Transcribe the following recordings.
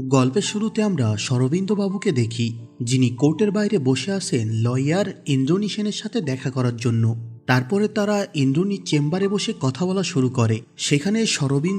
গল্পের শুরুতে আমরা বাবুকে দেখি, যিনি কোর্টের বাইরে বসে আছেন লয়ার ইন্দ্রনী সেনের সাথে দেখা করার জন্য। তারপরে তারা ইন্দ্রনীর চেম্বারে বসে কথা বলা শুরু করে। সেখানে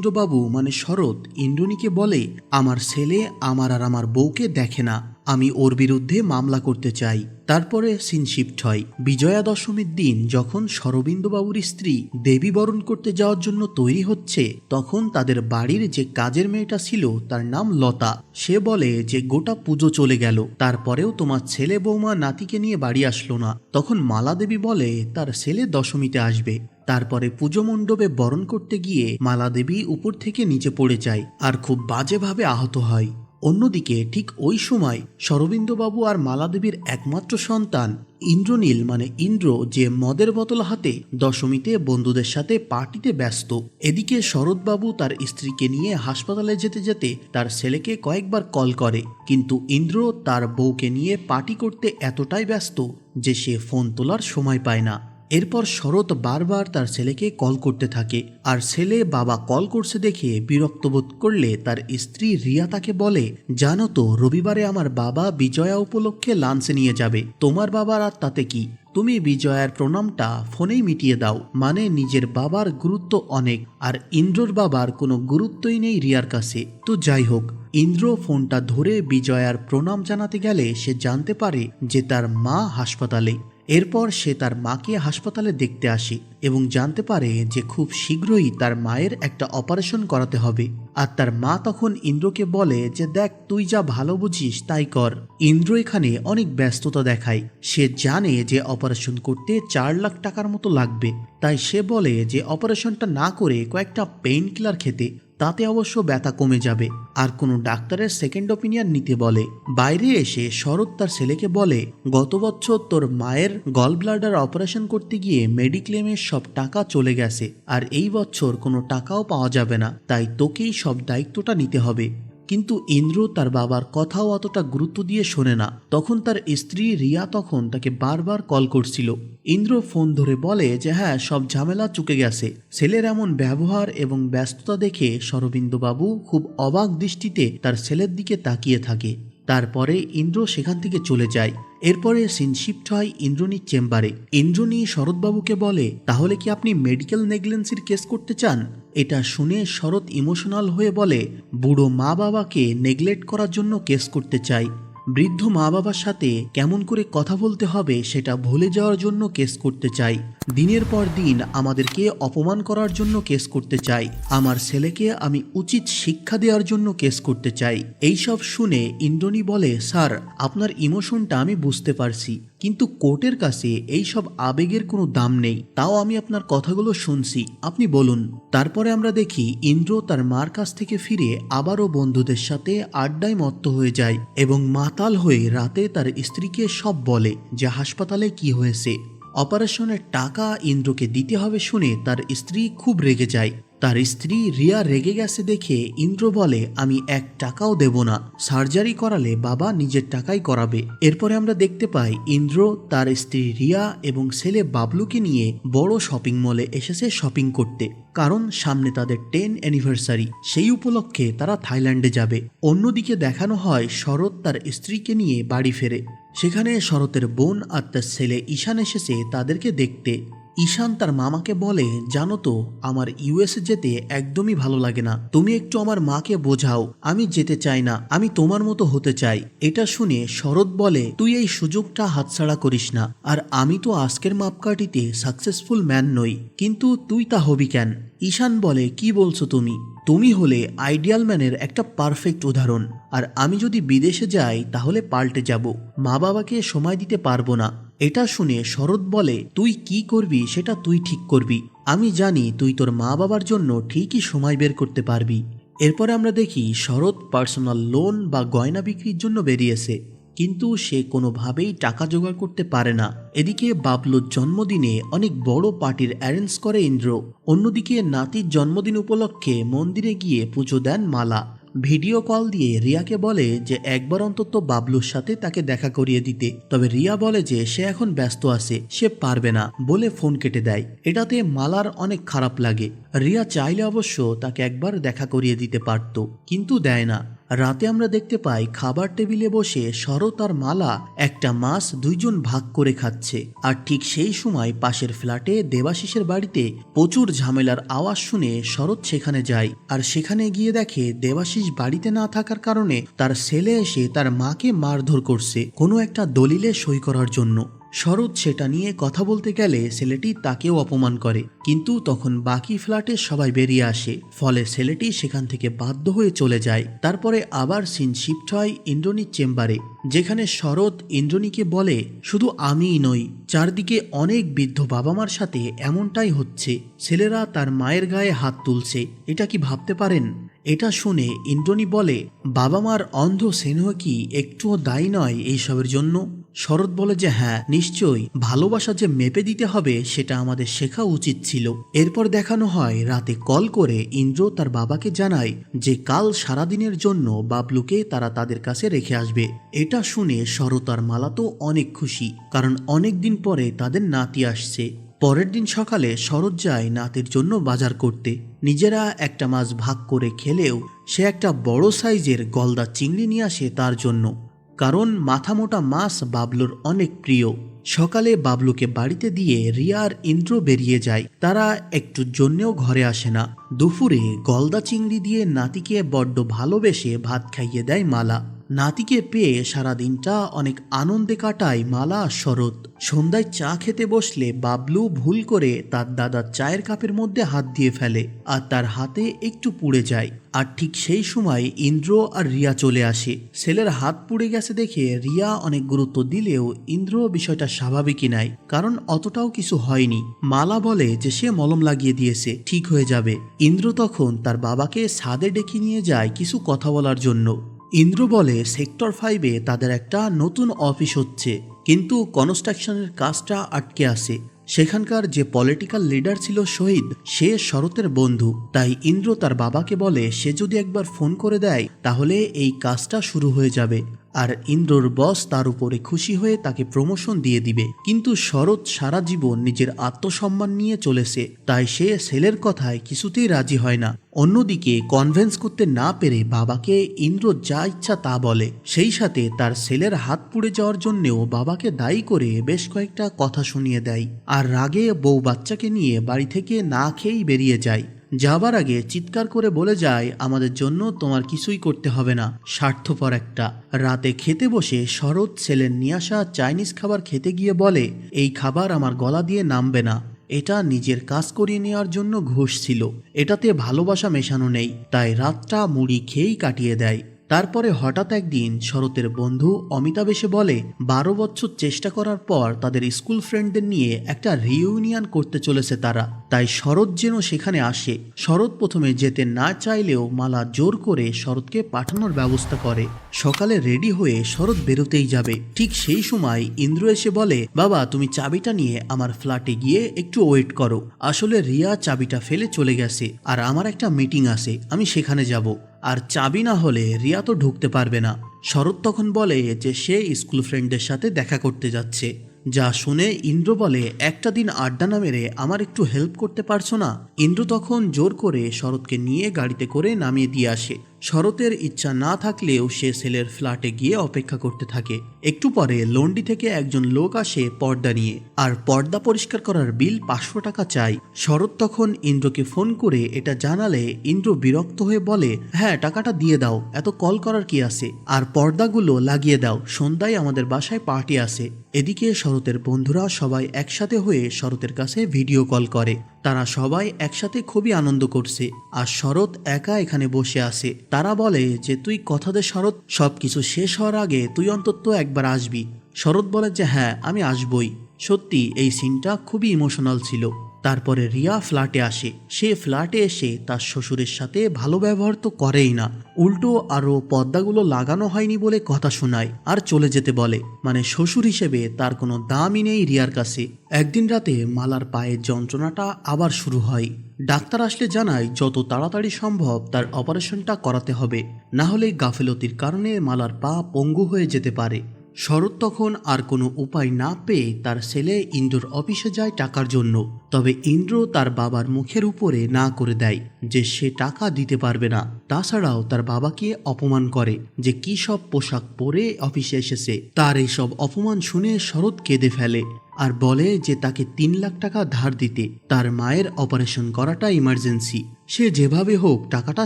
বাবু মানে শরৎ, ইন্দ্রনীকে বলে, আমার ছেলে আমার আর আমার বউকে দেখে না। আমি ওর বিরুদ্ধে মামলা করতে চাই। তারপরে সিন শিফট হয়। বিজয়া দশমীর দিন যখন শরবিন্দুবাবুর স্ত্রী দেবী বরণ করতে যাওয়ার জন্য তৈরি হচ্ছে, তখন তাদের বাড়ির যে কাজের মেয়েটা ছিল তার নাম লতা। সে বলে যে গোটা পুজো চলে গেল। তারপরেও তোমার ছেলে বৌমা নাতিকে নিয়ে বাড়ি আসলো না। তখন মালা দেবী বলে, তার ছেলে দশমীতে আসবে। তারপরে পুজো মণ্ডপে বরণ করতে গিয়ে মালা দেবী উপর থেকে নিচে পড়ে যায় আর খুব বাজেভাবে আহত হয়। অন্যদিকে ঠিক ওই সময় শরবিন্দুবাবু আর মালাদেবীর একমাত্র সন্তান ইন্দ্রনীল মানে ইন্দ্র যে মদের বোতল হাতে দশমীতে বন্ধুদের সাথে পার্টিতে ব্যস্ত। এদিকে শরৎবাবু তার স্ত্রীকে নিয়ে হাসপাতালে যেতে যেতে তার ছেলেকে কয়েকবার কল করে। কিন্তু ইন্দ্র তার বউকে নিয়ে পার্টি করতে এতটাই ব্যস্ত যে সে ফোন তোলার সময় পায় না। এরপর শরৎ বারবার তার ছেলেকে কল করতে থাকে আর ছেলে বাবা কল করছে দেখে বিরক্ত বোধ করলে তার স্ত্রী রিয়া তাকে বলে, জানো তো, রবিবারে আমার বাবা বিজয়া উপলক্ষে লাঞ্চে নিয়ে যাবে। তোমার বাবার আর তাতে কি? তুমি বিজয়ার প্রণামটা ফোনেই মিটিয়ে দাও। মানে নিজের বাবার গুরুত্ব অনেক, আর ইন্দ্রর বাবার কোনো গুরুত্বই নেই রিয়ার কাছে। তো যাই হোক, ইন্দ্র ফোনটা ধরে বিজয়ার প্রণাম জানাতে গেলে সে জানতে পারে যে তার মা হাসপাতালে। এরপর সে তার মাকে হাসপাতালে দেখতে আসে এবং জানতে পারে যে খুব শীঘ্রই তার মায়ের একটা অপারেশন করাতে হবে। আর তার মা তখন ইন্দ্রকে বলে যে, দেখ, তুই যা ভালো বুঝিস তাই কর। ইন্দ্র এখানে অনেক ব্যস্ততা দেখায়। সে জানে যে অপারেশন করতে চার লাখ টাকার মতো লাগবে। তাই সে বলে যে, অপারেশনটা না করে কয়েকটা পেইন কিলার খেতে। তাতে অবশ্য ব্যথা কমে যাবে। আর কোনো ডাক্তারের সেকেন্ড ওপিনিয়ন নিতে বলে। বাইরে এসে শরৎ তার ছেলেকে বলে, গত বছর তোর মায়ের গল ব্লাডার অপারেশন করতে গিয়ে মেডিক্লেমের সব টাকা চলে গেছে। আর এই বছর কোনো টাকাও পাওয়া যাবে না। তাই তোকেই সব দায়িত্বটা নিতে হবে। কিন্তু ইন্দ্র তার বাবার কথাও অতটা গুরুত্ব দিয়ে শোনে না। তখন তার স্ত্রী রিয়া তখন তাকে বারবার কল করছিল। ইন্দ্র ফোন ধরে বলে যে হ্যাঁ সব ঝামেলা চুকে গেছে। ছেলের এমন ব্যবহার এবং ব্যস্ততা দেখে শরবিন্দুবাবু খুব অবাক দৃষ্টিতে তার ছেলের দিকে তাকিয়ে থাকে। তারপরে ইন্দ্র সেখান থেকে চলে যায়। এরপরে সিন শিফট হয় ইন্দ্রনীর চেম্বারে। ইন্দ্রনী শরৎবাবুকে বলে, তাহলে কি আপনি মেডিকেল নেগলেন্সির কেস করতে চান? এটা শুনে শরৎ ইমোশনাল হয়ে বলে, বুড়ো মা বাবাকে নেগলেক্ট করার জন্য কেস করতে চাই। বৃদ্ধ মা বাবার সাথে কেমন করে কথা বলতে হবে সেটা ভুলে যাওয়ার জন্য কেস করতে চাই। দিনের পর দিন আমাদেরকে অপমান করার জন্য কেস করতে চাই। আমার ছেলেকে আমি উচিত শিক্ষা দেওয়ার জন্য কেস করতে চাই। এইসব শুনে ইন্দ্রনী বলে, স্যার, আপনার ইমোশনটা আমি বুঝতে পারছি। কিন্তু কোর্টের কাছে এই সব আবেগের কোনো দাম নেই। তাও আমি আপনার কথাগুলো শুনছি। আপনি বলুন, তারপরে আমরা দেখি ইন্দ্র তার মার কাছ থেকে ফিরে আবারও বন্ধুদের সাথে আড্ডায় মত্ত হয়ে যায় এবং মাতাল হয়ে রাতে তার স্ত্রীকে সব বলে যে হাসপাতালে কি হয়েছে। অপারেশনের টাকা ইন্দ্রকে দিতে হবে শুনে তার স্ত্রী খুব রেগে যায়। তার স্ত্রী রিয়া রেগে গেছে দেখে ইন্দ্র বলে, আমি এক টাকাও দেব না। সার্জারি করালে বাবা নিজের টাকাই করাবে। এরপরে আমরা দেখতে পাই ইন্দ্র তার স্ত্রী রিয়া এবং ছেলে বাবলুকে নিয়ে বড় শপিং মলে এসেছে শপিং করতে, কারণ সামনে তাদের টেন অ্যানিভার্সারি। সেই উপলক্ষে তারা থাইল্যান্ডে যাবে। অন্যদিকে দেখানো হয় শরৎ তার স্ত্রীকে নিয়ে বাড়ি ফেরে। সেখানে শরতের বোন আর তার ছেলে ঈশান এসেছে তাদেরকে দেখতে। ঈশান তার মামাকে বলে, জানো তো, আমার ইউএসএ যেতে একদমই ভালো লাগে না। তুমি একটু আমার মাকে বোঝাও, আমি যেতে চাই না, আমি তোমার মতো হতে চাই। এটা শুনে শরৎ বলে, তুই এই সুযোগটা হাতছাড়া করিস না। আর আমি তো আজকের মাপকাঠিতে সাকসেসফুল ম্যান নই। কিন্তু তুই তা হবি কেন? ঈশান বলে, কি বলছো তুমি? তুমি হলে আইডিয়াল ম্যানের একটা পারফেক্ট উদাহরণ। আর আমি যদি বিদেশে যাই, তাহলে পাল্টে যাব। মা বাবাকে সময় দিতে পারব না। এটা শুনে শরৎ বলে, তুই কি করবি সেটা তুই ঠিক করবি। আমি জানি তুই তোর মা বাবার জন্য ঠিকই সময় বের করতে পারবি। এরপরে আমরা দেখি শরৎ পার্সোনাল লোন বা গয়না বিক্রির জন্য বেরিয়েছে। কিন্তু সে কোনোভাবেই টাকা জোগাড় করতে পারে না। এদিকে বাবলুর জন্মদিনে অনেক বড় পার্টির অ্যারেঞ্জ করে ইন্দ্র। অন্যদিকে নাতির জন্মদিন উপলক্ষে মন্দিরে গিয়ে পুজো দেন মালা। ভিডিও কল দিয়ে রিয়াকে বলে যে একবার অন্তত বাবলুর সাথে তাকে দেখা করিয়ে দিতে। তবে রিয়া বলে যে সে এখন ব্যস্ত আছে, সে পারবে না বলে ফোন কেটে দেয়। এটাতে মালার অনেক খারাপ লাগে। রিয়া চাইলে অবশ্য তাকে একবার দেখা করিয়ে দিতে পারত, কিন্তু দেয় না। রাতে আমরা দেখতে পাই খাবার টেবিলে বসে শরৎ আর মালা একটা মাছ দুইজন ভাগ করে খাচ্ছে। আর ঠিক সেই সময় পাশের ফ্ল্যাটে দেবাশিসের বাড়িতে প্রচুর ঝামেলার আওয়াজ শুনে শরৎ সেখানে যায়। আর সেখানে গিয়ে দেখে দেবাশিস বাড়িতে না থাকার কারণে তার ছেলে এসে তার মাকে মারধর করছে। কোনো একটা দলিলে সই করার জন্য। শরৎ সেটা নিয়ে কথা বলতে গেলে ছেলেটি তাকেও অপমান করে। কিন্তু তখন বাকি ফ্ল্যাটে সবাই বেরিয়ে আসে। ফলে ছেলেটি সেখান থেকে বাধ্য হয়ে চলে যায়। তারপরে আবার সিন শিফট হয় ইন্দ্রনীর চেম্বারে, যেখানে শরৎ ইন্দ্রনীকে বলে, শুধু আমিই নই, চারদিকে অনেক বৃদ্ধ বাবা মার সাথে এমনটাই হচ্ছে। ছেলেরা তার মায়ের গায়ে হাত তুলছে। এটা কি ভাবতে পারেন? এটা শুনে ইন্দ্রনী বলে বাবা মার অন্ধ স্নেহ কি একটুও দায়ী নয় এইসবের জন্য? শরৎ বলে যে হ্যাঁ নিশ্চয়ই ভালোবাসা যে মেপে দিতে হবে সেটা আমাদের শেখা উচিত ছিল। এরপর দেখানো হয়, রাতে কল করে ইন্দ্র তার বাবাকে জানায় যে কাল সারাদিনের জন্য বাবলুকে তারা তাদের কাছে রেখে আসবে। এটা শুনে শরৎ আর মালা তো অনেক খুশি, কারণ অনেক দিন পরে তাদের নাতি আসছে। পরের দিন সকালে শরৎ যায় নাতের জন্য বাজার করতে। নিজেরা একটা মাছ ভাগ করে খেলেও সে একটা বড় সাইজের গলদা চিংড়ি নিয়ে আসে তার জন্য। কারণ মাথা মোটা মাছ বাবলুর অনেক প্রিয়। সকালে বাবলুকে বাড়িতে দিয়ে রিয়ার ইন্দ্র বেরিয়ে যায়। তারা একটু জন্যেও ঘরে আসে না। দুপুরে গলদা চিংড়ি দিয়ে নাতিকে বড্ড ভালোবেসে ভাত খাইয়ে দেয় মালা। নাতিকে পেয়ে সারা দিনটা অনেক আনন্দে কাটায় মালা, শরৎ। সন্ধ্যায় চা খেতে বসলে বাবলু ভুল করে তার দাদার চায়ের কাপের মধ্যে হাত দিয়ে ফেলে আর তার হাতে একটু পুড়ে যায়। আর ঠিক সেই সময় ইন্দ্র আর রিয়া চলে আসে। ছেলের হাত পুড়ে গেছে দেখে রিয়া অনেক গুরুত্ব দিলেও ইন্দ্র বিষয়টা স্বাভাবিকই নাই, কারণ অতটাও কিছু হয়নি। মালা বলে যে সে মলম লাগিয়ে দিয়েছে, ঠিক হয়ে যাবে। ইন্দ্র তখন তার বাবাকে ছাদে ডেকে নিয়ে যায় কিছু কথা বলার জন্য। ইন্দ্র বলে, সেক্টর ফাইভে তাদের একটা নতুন অফিস হচ্ছে। কিন্তু কনস্ট্রাকশনের কাজটা আটকে আসে সেখানকার যে পলিটিক্যাল লিডার ছিল শহীদ, সে শরতের বন্ধু। তাই ইন্দ্র তার বাবাকে বলে, সে যদি একবার ফোন করে দেয়, তাহলে এই কাজটা শুরু হয়ে যাবে। আর ইন্দ্রর বস তার উপরে খুশি হয়ে তাকে প্রমোশন দিয়ে দিবে। কিন্তু শরৎ সারা জীবন নিজের আত্মসম্মান নিয়ে চলেছে, তাই সে ছেলের কথায় কিছুতেই রাজি হয় না। অন্যদিকে কনভেন্স করতে না পেরে বাবাকে ইন্দ্র যা ইচ্ছা তা বলে। সেই সাথে তার ছেলের হাত পুড়ে যাওয়ার জন্যেও বাবাকে দায়ী করে বেশ কয়েকটা কথা শুনিয়ে দেয়। আর রাগে বউ বাচ্চাকে নিয়ে বাড়ি থেকে না খেয়েই বেরিয়ে যায়। যাবার আগে চিৎকার করে বলে যায়, আমাদের জন্য তোমার কিছুই করতে হবে না, স্বার্থপর একটা। রাতে খেতে বসে শরৎ ছেলের নিয়ে আসা চাইনিজ খাবার খেতে গিয়ে বলে, এই খাবার আমার গলা দিয়ে নামবে না। এটা নিজের কাজ করিয়ে নেওয়ার জন্য ঘুষ ছিল। এটাতে ভালোবাসা মেশানো নেই, তাই রাতটা মুড়ি খেয়েই কাটিয়ে দেয়। তারপরে হঠাৎ একদিন শরতের বন্ধু অমিতাভ এসে বলে, বারো বছর চেষ্টা করার পর তাদের স্কুল ফ্রেন্ডদের নিয়ে একটা রিউনিয়ন করতে চলেছে তারা। তাই শরৎ যেন সেখানে আসে। শরৎ প্রথমে যেতে না চাইলেও মালা জোর করে শরৎকে পাঠানোর ব্যবস্থা করে। সকালে রেডি হয়ে শরৎ বেরোতেই যাবে। ঠিক সেই সময় ইন্দ্র এসে বলে, বাবা, তুমি চাবিটা নিয়ে আমার ফ্ল্যাটে গিয়ে একটু ওয়েট করো। আসলে রিয়া চাবিটা ফেলে চলে গেছে আর আমার একটা মিটিং আছে। আমি সেখানে যাব। আর চাবি না হলে রিয়া তো ঢুকতে পারবে না। শরৎ তখন বলে যে সে স্কুল ফ্রেন্ডের সাথে দেখা করতে যাচ্ছে। যা শুনে ইন্দ্র বলে, একটা দিন আড্ডা না মেরে আমার একটু হেল্প করতে পারছ না? ইন্দ্র তখন জোর করে শরৎকে নিয়ে গাড়িতে করে নামিয়ে দিয়ে আসে। শরতের ইচ্ছা না থাকলেও সে ছেলের ফ্ল্যাটে গিয়ে অপেক্ষা করতে থাকে। একটু পরে লন্ডি থেকে একজন লোক আসে পর্দা নিয়ে। আর পর্দা পরিষ্কার করার বিল পাঁচশো টাকা চাই। শরৎ তখন ইন্দ্রকে ফোন করে এটা জানালে ইন্দ্র বিরক্ত হয়ে বলে হ্যাঁ টাকাটা দিয়ে দাও, এত কল করার কি আছে? আর পর্দাগুলো লাগিয়ে দাও, সন্ধ্যায় আমাদের বাসায় পার্টি আছে। এদিকে শরতের বন্ধুরা সবাই একসাথে হয়ে শরতের কাছে ভিডিও কল করে। তারা সবাই একসাথে খুবই আনন্দ করছে, আর শরৎ একা এখানে বসে আছে। তারা বলে যে, তুই কথা দে শরৎ, সবকিছু শেষ হওয়ার আগে তুই অন্তত একবার আসবি। শরৎ বলে যে হ্যাঁ আমি আসবই। সত্যি, এই সিনটা খুবই ইমোশনাল ছিল। তারপরে রিয়া ফ্ল্যাটে আসে। সে ফ্ল্যাটে এসে তার শ্বশুরের সাথে ভালো ব্যবহার তো করেই না। উল্টো আরও পর্দাগুলো লাগানো হয়নি বলে কথা শোনায় আর চলে যেতে বলে। মানে শ্বশুর হিসেবে তার কোনো দামই নেই রিয়ার কাছে। একদিন রাতে মালার পায়ের যন্ত্রণাটা আবার শুরু হয়। ডাক্তার আসলে জানায়, যত তাড়াতাড়ি সম্ভব তার অপারেশনটা করাতে হবে। না হলে গাফেলতির কারণে মালার পা পঙ্গু হয়ে যেতে পারে। শরৎ তখন আর কোনো উপায় না পেয়ে তার ছেলে ইন্দোর অফিসে যায় টাকার জন্য। তবে ইন্দ্র তার বাবার মুখের উপরে না করে দেয় যে সে টাকা দিতে পারবে না। তাছাড়াও তার বাবাকে অপমান করে যে কি সব পোশাক পরে অফিসে এসেছে। তার এইসব অপমান শুনে শরৎ কেঁদে ফেলে আর বলে যে তাকে তিন লাখ টাকা ধার দিতে। তার মায়ের অপারেশন করাটা ইমার্জেন্সি সে যেভাবে হোক টাকাটা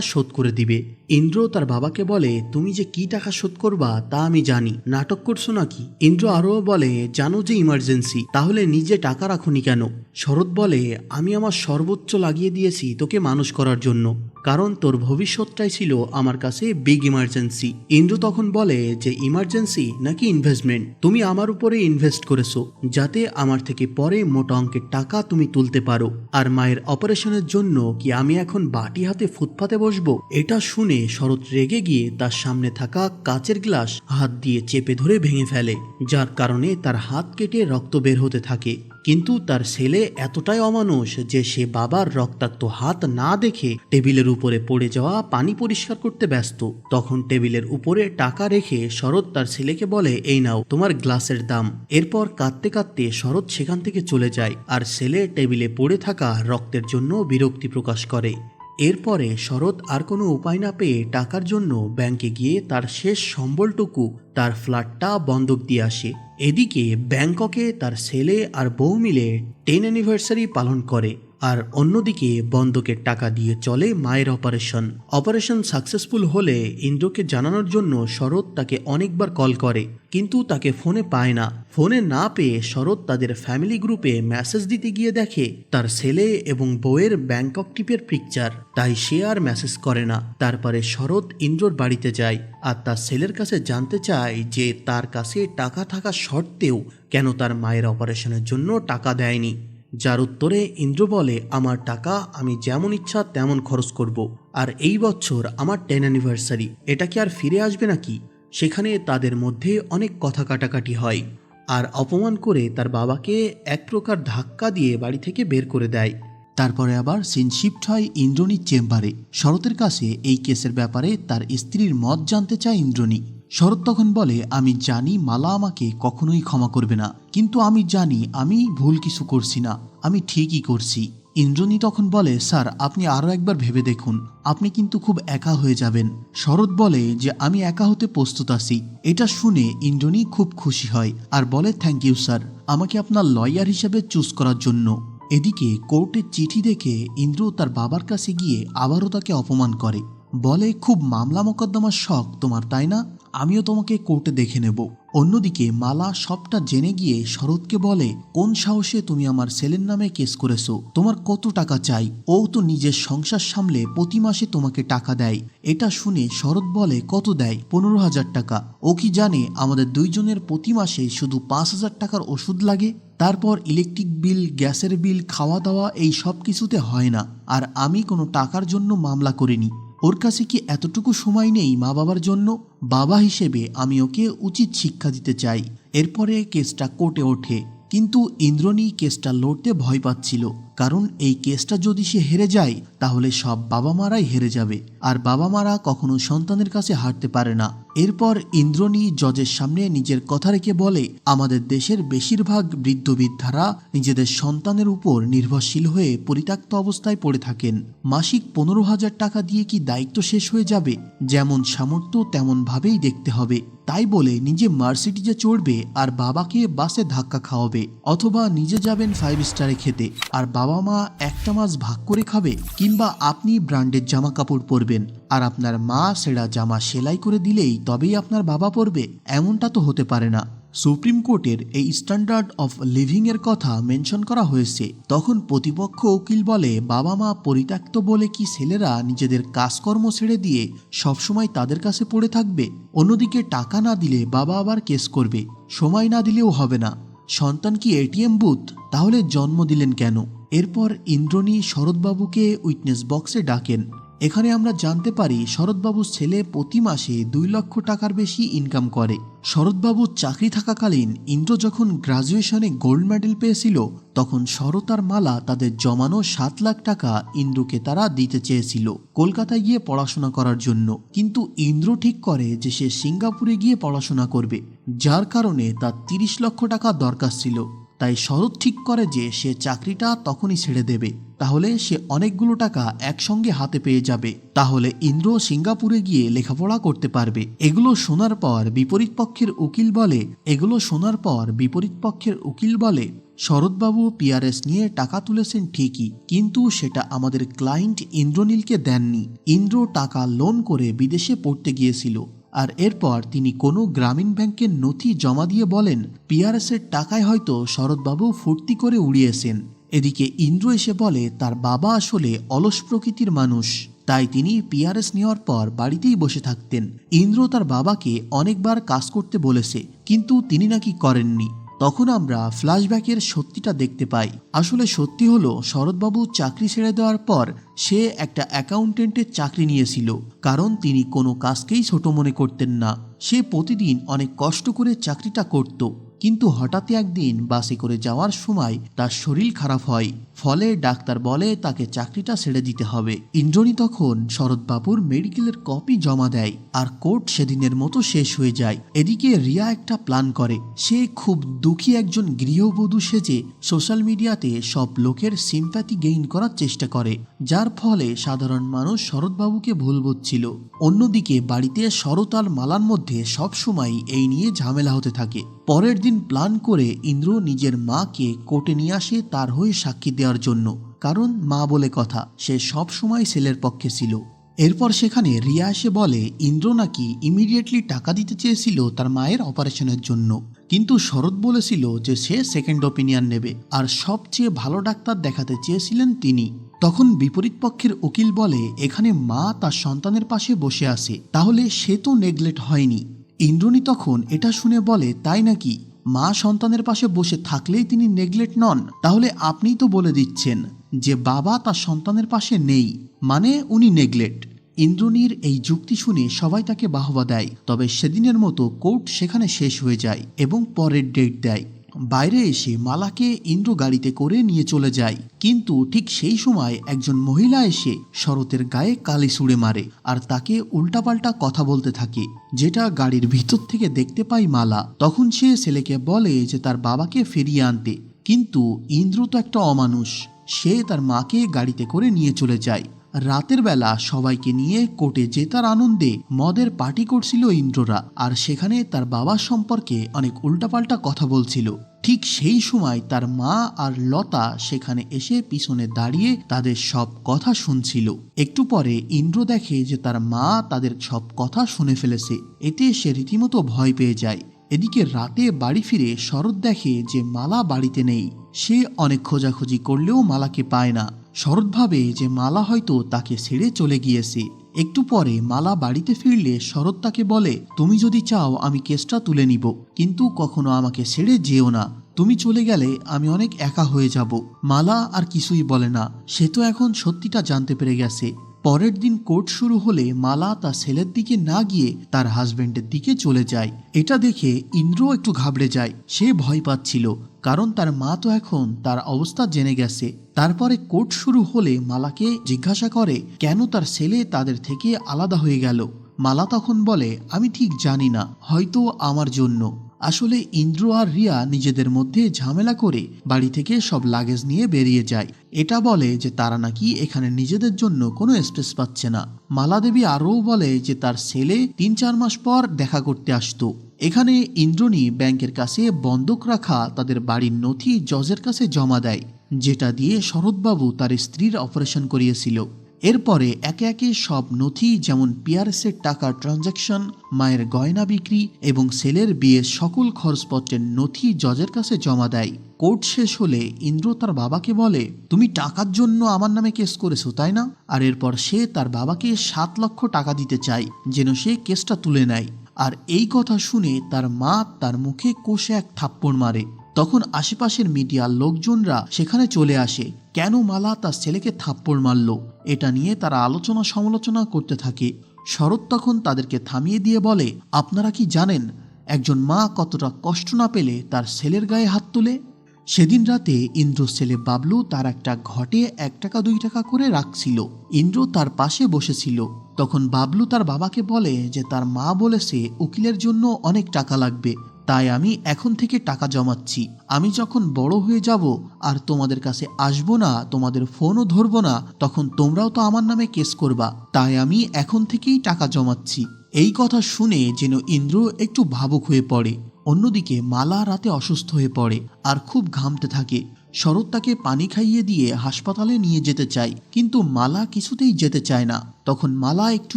শোধ করে দিবে। ইন্দ্র তার বাবাকে বলে, তুমি যে কি টাকা শোধ করবা তা আমি জানি। নাটক করছ নাকি? ইন্দ্র আরও বলে, জানো যে ইমার্জেন্সি তাহলে নিজে টাকা রাখুনি কেন? শরৎ বলে আমি আমার সর্বোচ্চ লাগিয়ে দিয়েছি তোকে মানুষ করার জন্য। কারণ তোর ভবিষ্যৎটাই ছিল আমার কাছে বিগ ইমার্জেন্সি ইন্দ্র তখন বলে যে ইমার্জেন্সি নাকি ইনভেস্টমেন্ট তুমি আমার উপরে ইনভেস্ট করেছ, যাতে আমার থেকে পরে মোটা অঙ্কের টাকা তুমি তুলতে পারো। আর মায়ের অপারেশনের জন্য কি আমি এখন বাটি হাতে ফুটপাতে বসবো? এটা শুনে শরৎ রেগে গিয়ে তার সামনে থাকা কাচের গ্লাস হাত দিয়ে চেপে ধরে ভেঙে ফেলে, যার কারণে তার হাত কেটে রক্ত বের হতে থাকে। কিন্তু তার ছেলে এতটাই অমানুষ যে সে বাবার রক্তাক্ত হাত না দেখে টেবিলের উপরে পড়ে যাওয়া পানি পরিষ্কার করতে ব্যস্ত। তখন টেবিলের উপরে টাকা রেখে শরৎ তার ছেলেকে বলে, এই নাও, তোমার গ্লাসের দাম। এরপর কাঁদতে কাঁদতে শরৎ সেখান থেকে চলে যায় আর ছেলে টেবিলে পড়ে থাকা রক্তের জন্য বিরক্তি প্রকাশ করে। এরপরে শরৎ আর কোনো উপায় না পেয়ে টাকার জন্য ব্যাংকে গিয়ে তার শেষ সম্বলটুকু তার ফ্ল্যাটটা বন্ধক দিয়ে আসে। এদিকে ব্যাংককে তার ছেলে আর বউ মিলে টেন অ্যানিভার্সারি পালন করে। আর অন্যদিকে বন্ধকের টাকা দিয়ে চলে মায়ের অপারেশন। অপারেশন সাকসেসফুল হলে ইন্দ্রকে জানানোর জন্য শরৎ তাকে অনেকবার কল করে, কিন্তু তাকে ফোনে পায় না। ফোনে না পেয়ে শরৎ তাদের ফ্যামিলি গ্রুপে মেসেজ দিতে গিয়ে দেখে তার ছেলে এবং বউয়ের ব্যাংকক ট্রিপের পিকচার। তাই সে আর মেসেজ করে না। তারপরে শরৎ ইন্দ্রর বাড়িতে যায় আর তার ছেলের কাছে জানতে চায় যে তার কাছে টাকা থাকা সত্ত্বেও কেন তার মায়ের অপারেশনের জন্য টাকা দেয়নি। যার উত্তরে ইন্দ্র বলে, আমার টাকা আমি যেমন ইচ্ছা তেমন খরচ করব। আর এই বছর আমার টেন অ্যানিভার্সারি, এটা কি আর ফিরে আসবে নাকি? সেখানে তাদের মধ্যে অনেক কথা কাটাকাটি হয়, আর অপমান করে তার বাবাকে এক প্রকার ধাক্কা দিয়ে বাড়ি থেকে বের করে দেয়। তারপরে আবার সিন শিফট হয় ইন্দ্রনীর চেম্বারে। শরতের কাছে এই কেসের ব্যাপারে তার স্ত্রীর মত জানতে চায় ইন্দ্রনী। শরৎ তখন বলে, আমি জানি মালা আমাকে কখনোই ক্ষমা করবে না, কিন্তু আমি জানি আমি ভুল কিছু করছি না, আমি ঠিকই করছি। ইন্দ্রনী তখন বলে, স্যার, আপনি আরও একবার ভেবে দেখুন, আপনি কিন্তু খুব একা হয়ে যাবেন। শরৎ বলে যে, আমি একা হতে প্রস্তুত আছি। এটা শুনে ইন্দ্রনী খুব খুশি হয় আর বলে, থ্যাংক ইউ, স্যার, আমাকে আপনার লয়ার হিসেবে চুজ করার জন্য। এদিকে কোর্টের চিঠি দেখে ইন্দ্র তার বাবার কাছে গিয়ে আবারও তাকে অপমান করে। বলে, খুব মামলা মোকদ্দমার শখ তোমার, তাই না? আমিও তোমাকে কোর্টে দেখে নেব। অন্যদিকে মালা সবটা জেনে গিয়ে শরৎকে বলে, কোন সাহসে তুমি আমার ছেলের নামে কেস করেছ? তোমার কত টাকা চাই? ও তো নিজের সংসার সামলে প্রতি মাসে তোমাকে টাকা দেয় এটা শুনে শরৎ বলে, কত দেয়? পনেরো হাজার টাকা। ও কি জানে আমাদের দুইজনের প্রতি মাসে শুধু পাঁচ হাজার টাকার ওষুধ লাগে? তারপর ইলেকট্রিক বিল, গ্যাসের বিল, খাওয়া দাওয়া, এই সব কিছুতে হয় না। আর আমি কোনো টাকার জন্য মামলা করিনি। ওর কাছে কি এতটুকু সময় নেই মা বাবার জন্য? বাবা হিসেবে আমি ওকে উচিত শিক্ষা দিতে চাই। এরপরে কেসটা কোর্টে ওঠে। কিন্তু ইন্দ্রনী কেসটা লড়তে ভয় পাচ্ছিল। কারণ এই কেসটা যদি সে হেরে যায়, তাহলে সব বাবা মারাই হেরে যাবে। আর বাবা মারা কখনো সন্তানের কাছে হারতে পারে না। এরপর ইন্দ্রনী জজের সামনে নিজের কথা রেখে বলে, আমাদের দেশের বেশিরভাগ বৃদ্ধ বৃদ্ধারা নিজেদের সন্তানের উপর নির্ভরশীল হয়ে পরিত্যক্ত অবস্থায় পড়ে থাকেন। মাসিক পনেরো হাজার টাকা দিয়ে কি দায়িত্ব শেষ হয়ে যাবে? যেমন সামর্থ্য, তেমনভাবেই দেখতে হবে। তাই বলে নিজে মার্সিডিজে চড়বে আর বাবাকে বাসে ধাক্কা খাওয়াবে, অথবা নিজে যাবেন ফাইভ স্টারে খেতে। আর বাবা মা একটা মাস ভাগ করে খাবে কিংবা আপনি ব্র্যান্ডের জামা কাপড় পরবেন। আর আপনার মা সেরা জামা সেলাই করে দিলেই তবেই আপনার বাবা পরবে। এমনটা তো হতে পারে না। সুপ্রিম কোর্টের এই স্ট্যান্ডার্ড অফ লিভিংয়ের কথা মেনশন করা হয়েছে। তখন প্রতিপক্ষ উকিল বলে বাবা মা পরিত্যক্ত বলে কি ছেলেরা নিজেদের কাজকর্ম ছেড়ে দিয়ে সবসময় তাদের কাছে পড়ে থাকবে? অন্যদিকে টাকা না দিলে বাবা আবার কেস করবে। সময় না দিলেও হবে না। সন্তান কি এটিএম বুথ? তাহলে জন্ম দিলেন কেন? এরপর ইন্দ্রনী শরৎবাবুকে উইটনেস বক্সে ডাকেন। এখানে আমরা জানতে পারি শরৎবাবুর ছেলে প্রতি মাসে দুই লক্ষ টাকার বেশি ইনকাম করে। শরৎবাবুর চাকরি থাকাকালীন ইন্দ্র যখন গ্রাজুয়েশনে গোল্ড মেডেল পেয়েছিল, তখন শরৎ আর মালা তাদের জমানো সাত লাখ টাকা ইন্দ্রকে তারা দিতে চেয়েছিল কলকাতায় গিয়ে পড়াশোনা করার জন্য। কিন্তু ইন্দ্র ঠিক করে যে সে সিঙ্গাপুরে গিয়ে পড়াশোনা করবে, যার কারণে তার তিরিশ লক্ষ টাকা দরকার ছিল। তাই শরৎ ঠিক করে যে সে চাকরিটা তখনই ছেড়ে দেবে, তাহলে সে অনেকগুলো টাকা একসঙ্গে হাতে পেয়ে যাবে। তাহলে ইন্দ্র সিঙ্গাপুরে গিয়ে লেখাপড়া করতে পারবে। এগুলো শোনার পর বিপরীত পক্ষের উকিল বলে, এগুলো শোনার পর বিপরীত পক্ষের উকিল বলে, শরৎবাবু পিআরএস নিয়ে টাকা তুলেছেন ঠিকই, কিন্তু সেটা আমাদের ক্লায়েন্ট ইন্দ্রনীলকে দেননি। ইন্দ্র টাকা লোন করে বিদেশে পড়তে গিয়েছিল। আর এরপর তিনি কোনো গ্রামীণ ব্যাংকের নথি জমা দিয়ে বলেন, পিআরএসের টাকায় হয়তো শরৎবাবু ফুর্তি করে উড়িয়েছেন। এদিকে ইন্দ্র এসে বলে, তার বাবা আসলে অলস প্রকৃতির মানুষ। তাই তিনি পিআরএস নেওয়ার পর বাড়িতেই বসে থাকতেন। ইন্দ্র তার বাবাকে অনেকবার কাজ করতে বলেছে, কিন্তু তিনি নাকি করেননি। তখন আমরা ফ্ল্যাশব্যাকের সত্যিটা দেখতে পাই। আসলে সত্যি হলো, শরৎবাবু চাকরি ছেড়ে দেওয়ার পর সে একটা অ্যাকাউন্টেন্টের চাকরি নিয়েছিল, কারণ তিনি কোনো কাজকেই ছোট মনে করতেন না। সে প্রতিদিন অনেক কষ্ট করে চাকরিটা করত, কিন্তু হঠাৎই একদিন বাসে করে যাওয়ার সময় তার শরীর খারাপ হয়। ফলে ডাক্তার বলে তাকে চাকরিটা ছেড়ে দিতে হবে। ইন্দ্রনী তখন শরৎবাবুর মেডিকেলের কপি জমা দেয় আর কোর্ট সেদিনের মতো শেষ হয়ে যায়। এদিকে রিয়া একটা প্ল্যান করে। সে খুব দুঃখী একজন গৃহবধূ সেজে সোশ্যাল মিডিয়াতে সব লোকের সিম্প্যাথি গেইন করার চেষ্টা করে। যার ফলে সাধারণ মানুষ শরৎবাবুকে ভুল বুঝছিল। অন্যদিকে বাড়িতে শরৎ আর মালার মধ্যে সবসময় এই নিয়ে ঝামেলা হতে থাকে। পরের দিন প্ল্যান করে ইন্দ্র নিজের মাকে কোর্টে নিয়ে আসে, তার হয়ে সাক্ষী দেওয়ার জন্য, কারণ মা বলে কথা, সে সব সময় ছেলের পক্ষে ছিল। এরপর সেখানে রিয়া এসে বলে, ইন্দ্র নাকি ইমিডিয়েটলি টাকা দিতে চেয়েছিল তার মায়ের অপারেশনের জন্য। কিন্তু শরৎ বলেছিল যে সে সেকেন্ড ওপিনিয়ন নেবে, আর সবচেয়ে ভালো ডাক্তার দেখাতে চেয়েছিলেন তিনি। তখন বিপরীত পক্ষের উকিল বলে, এখানে মা তার সন্তানের পাশে বসে আছে, তাহলে সে তো নেগলেক্ট হয়নি। ইন্দ্রনী তখন এটা শুনে বলে, তাই নাকি? মা সন্তানের পাশে বসে থাকলেই তিনি নেগলেক্ট নন। তাহলে আপনিই তো বলে দিচ্ছেন যে বাবা তার সন্তানের পাশে নেই মানে উনি নেগলেক্ট। ইন্দ্রনীর এই যুক্তি শুনে সবাই তাকে বাহবা দেয়, তবে সেদিনের মতো কোর্ট সেখানে শেষ হয়ে যায় এবং পরের ডেট দেয়। বাইরে এসে মালাকে ইন্দ্র গাড়িতে করে নিয়ে চলে যায়। কিন্তু ঠিক সেই সময় একজন মহিলা এসে শরতের গায়ে কালি সুড়ে মারে আর তাকে উল্টাপাল্টা কথা বলতে থাকে, যেটা গাড়ির ভিতর থেকে দেখতে পায় মালা। তখন সে ছেলেকে বলে যে তার বাবাকে ফিরিয়ে আনতে। কিন্তু ইন্দ্র তো একটা অমানুষ। সে তার মাকে গাড়িতে করে নিয়ে চলে যায়। রাতের বেলা সবাইকে নিয়ে কোর্টে জেতার আনন্দে মদের পার্টি করছিল ইন্দ্ররা আর সেখানে তার বাবার সম্পর্কে অনেক উল্টাপাল্টা কথা বলছিল। ঠিক সেই সময় তার মা আর লতা সেখানে এসে পিছনে দাঁড়িয়ে তাদের সব কথা শুনছিল। একটু পরে ইন্দ্র দেখে যে তার মা তাদের সব কথা শুনে ফেলেছে। এতে সে রীতিমতো ভয় পেয়ে যায়। এদিকে রাতে বাড়ি ফিরে শরৎ দেখে যে মালা বাড়িতে নেই, সে অনেক খোঁজাখুঁজি করলেও মালাকে পায় না। শরৎ ভাবে যে মালা হয়তো তাকে ছেড়ে চলে গিয়েছে। একটু পরে মালা বাড়িতে ফিরলে শরৎ তাকে বলে, তুমি যদি চাও, আমি কেসটা তুলে নিব। কিন্তু কখনো আমাকে ছেড়ে যেও না। তুমি চলে গেলে আমি অনেক একা হয়ে যাব। মালা আর কিছুই বলে না। সে তো এখন সত্যিটা জানতে পেরে গেছে। পরের দিন কোর্ট শুরু হলে মালা তার ছেলের দিকে না গিয়ে তার হাজবেন্ডের দিকে চলে যায়। এটা দেখে ইন্দ্র একটু ঘাবড়ে যায়। সে ভয় পাচ্ছিল, কারণ তার মা তো এখন তার অবস্থা জেনে গেছে। তারপরে কোর্ট শুরু হলে মালাকে জিজ্ঞাসা করে, কেন তার ছেলে তাদের থেকে আলাদা হয়ে গেল? মালা তখন বলে, আমি ঠিক জানি না, হয়তো আমার জন্য। আসলে ইন্দ্র আর রিয়া নিজেদের মধ্যে ঝামেলা করে বাড়ি থেকে সব লাগেজ নিয়ে বেরিয়ে যায়। এটা বলে যে তারা নাকি এখানে নিজেদের জন্য কোনো স্পেস পাচ্ছে না। মালা দেবী আরও বলে যে তার ছেলে তিন চার মাস পর দেখা করতে আসতো। এখানে ইন্দ্রনী ব্যাংকের কাছে বন্ধক রাখা তাদের বাড়ির নথি জজের কাছে জমা দেয়, যেটা দিয়ে শরৎবাবু তার স্ত্রীর অপারেশন করিয়েছিল। এরপরে একে একে সব নথি যেমন পিআরএসের টাকার ট্রানজ্যাকশন, মায়ের গয়না বিক্রি এবং সেলের বিয়ের সকল খরচপত্রের নথি জজের কাছে জমা দেয়। কোর্ট শেষ হলে ইন্দ্র তার বাবাকে বলে, তুমি টাকার জন্য আমার নামে কেস করেছ, তাই না? আর এরপর সে তার বাবাকে সাত লক্ষ টাকা দিতে চায়, যেন সে কেসটা তুলে নেয়। আর এই কথা শুনে তার মা তার মুখে কষে এক থাপ্পড় মারে। তখন আশেপাশের মিডিয়ার লোকজনরা সেখানে চলে আসে, কেন মালা তার ছেলেকে থাপ্পড় মারল? এটা নিয়ে তারা আলোচনা সমালোচনা করতে থাকে। শরৎ তখন তাদেরকে থামিয়ে দিয়ে বলে, আপনারা কি জানেন, একজন মা কতটা কষ্ট না পেলে তার ছেলের গায়ে হাত তুলে? সেদিন রাতে ইন্দ্র ছেলে বাবলু তার একটা ঘটে এক টাকা, দুই টাকা করে রাখছিল। ইন্দ্র তার পাশে বসেছিল। তখন বাবলু তার বাবাকে বলে যে তার মা বলেছে, উকিলের জন্য অনেক টাকা লাগবে। তাই আমি এখন থেকে টাকা জমাচ্ছি। আমি যখন বড় হয়ে যাব আর তোমাদের কাছে আসব না, তোমাদের ফোনও ধরবো না, তখন তোমরাও তো আমার নামে কেস করবা। তাই আমি এখন থেকেই টাকা জমাচ্ছি। এই কথা শুনে যেন ইন্দ্র একটু ভাবুক হয়ে পড়ে। অন্যদিকে মালা রাতে অসুস্থ হয়ে পড়ে আর খুব ঘামতে থাকে। শরৎ তাকে পানি খাইয়ে দিয়ে হাসপাতালে নিয়ে যেতে চায়, কিন্তু মালা কিছুতেই যেতে চায় না। তখন মালা একটু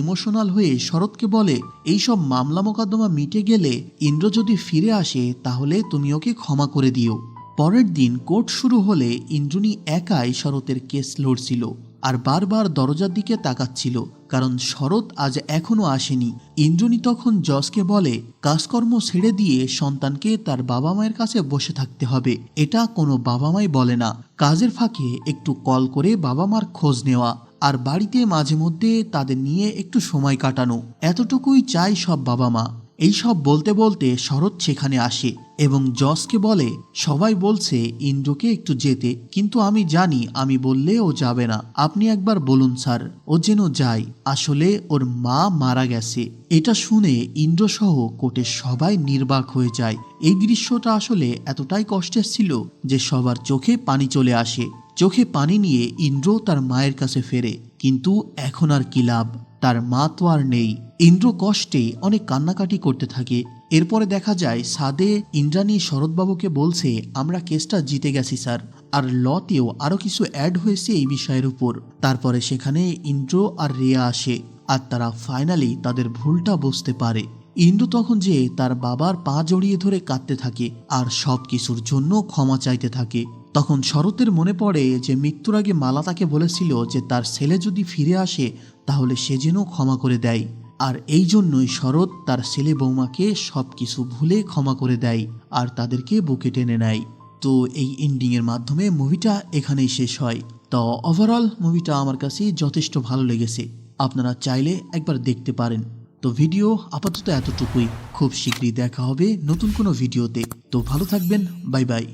ইমোশনাল হয়ে শরৎকে বলে এইসব মামলা মোকদ্দমা মিটে গেলে ইন্দ্র যদি ফিরে আসে, তাহলে তুমি ওকে ক্ষমা করে দিও। পরের দিন কোর্ট শুরু হলে ইন্দ্রনী একাই শরতের কেস লড়ছিল। আর বারবার দরজার দিকে তাকাচ্ছিল, কারণ শরৎ আজ এখনও আসেনি। ইন্দ্রনী তখন জজকে বলে, কাজকর্ম ছেড়ে দিয়ে সন্তানকে তার বাবা মায়ের কাছে বসে থাকতে হবে। এটা কোনো বাবা মাই বলে না। কাজের ফাঁকে একটু কল করে বাবা মার খোঁজ নেওয়া, আর বাড়িতে মাঝে মধ্যে তাদের নিয়ে একটু সময় কাটানো। এতটুকুই চাই সব বাবা মা। এইসব বলতে বলতে শরৎ সেখানে আসে এবং জসকে বলে, সবাই বলছে, ইন্দ্রকে একটু যেতে, কিন্তু আমি জানি আমি বললে ও যাবে না। আপনি একবার বলুন স্যার, ও যেন যায়। আসলে ওর মা মারা গেছে। এটা শুনে ইন্দ্রসহ কোর্টের সবাই নির্বাক হয়ে যায়। এই দৃশ্যটা আসলে এতটাই কষ্টের ছিল যে সবার চোখে পানি চলে আসে। চোখে পানি নিয়ে ইন্দ্র তার মায়ের কাছে ফেরে। কিন্তু এখন আর কি লাভ? তার মা তো আর নেই। ইন্দ্র কষ্টে অনেক কান্নাকাটি করতে থাকে। এরপরে দেখা যায়, সাদে ইন্দ্রাণী শরৎবাবুকে বলছে, আমরা কেসটা জিতে গেছি, স্যার। আর লতেও আরও কিছু অ্যাড হয়েছে এই বিষয়ের উপর। তারপরে সেখানে ইন্দ্র আর রিয়া আসে, আর তারা ফাইনালি তাদের ভুলটা বুঝতে পারে। ইন্দ্র তখন যে তার বাবার পা জড়িয়ে ধরে কাঁদতে থাকে, আর সব কিছুর জন্য ক্ষমা চাইতে থাকে। তখন শরতের মনে পড়ে যে মৃত্যুর আগে মালা তাকে বলেছিল যে তার ছেলে যদি ফিরে আসে, তাহলে সে যেন ক্ষমা করে দেয়। আর এই জন্যই শরৎ তার ছেলে বৌমাকে সব কিছু ভুলে ক্ষমা করে দেয় আর তাদেরকে বুকে টেনে নেয়। তো এই এন্ডিংয়ের মাধ্যমে মুভিটা এখানেই শেষ হয়। তো ওভারঅল মুভিটা আমার কাছে যথেষ্ট ভালো লেগেছে। আপনারা চাইলে একবার দেখতে পারেন। তো ভিডিও আপাতত এতটুকুই। খুব শীঘ্রই দেখা হবে নতুন কোনো ভিডিওতে তো ভালো থাকবেন। Bye bye